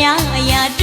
ရာအရာတ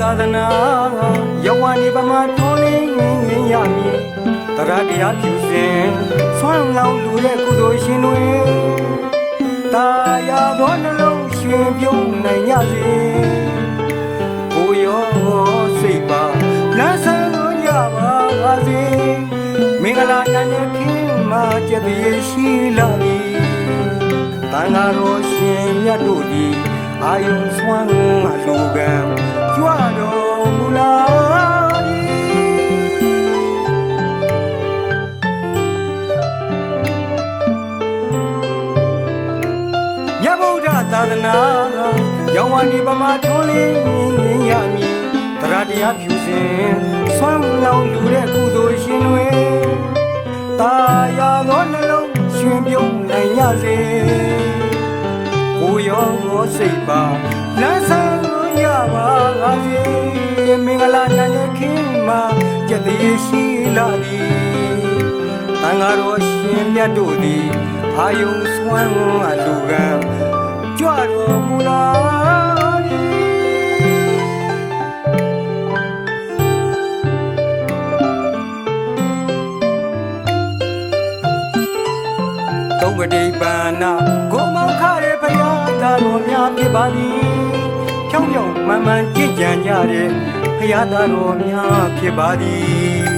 သာသနာယဝန်ဒီပမာထွန်းလင်းရမည်တရားတရားဖြူစင်ဆွမ်းလောင်းလူတဲ့ကုသိုလ်ရှင်တွေတာယာသောနှလုံးရှင်ပြုံးနိုင်ကြစေကိုရောစိတ်ပါလမ်းဆန်းကြပါစေမင်္ဂလာတန်တဲ့ခင်မှာကြည်ရရှိလာပြီတန်ဃာတော်ရှင်မြတ်တို့သည်အာယုံဆွမ်းအလူကံ ကြွတော်မူလာသည်မြတ်ဗုဒ္ဓသာသနာရောင်ဝဏီပမာထွန်းလင်းရမည်တရားတရားဖြူစင်ဆွမ်းလောင်းလူတဲ့ကုသိုလ်ရှင်တွေတာယာသောနှလုံးရှင်ပြုံးနိုင်ရစေကိုရောစိတ်ပါလမ်းဆောင်ရပါ စေမင်္ဂလာတန်တဲ့ခင်မှာကြည်တည်ရှိလာသည်တန်ဃာတော်ရှင်မြတ်တို့သည်အာယုံဆွမ်းအလူကံကြွတော်မူလာသည်သုံးပတိပန္နာဂုံမောခရဲဖယားသာတော်များဖြစ်ပါသည်ဖြောင်းဖြောင်း မှန်မှန်ကြည်ကြံကြတဲ့ဖယားသာတော်များဖြစ်ပါသည်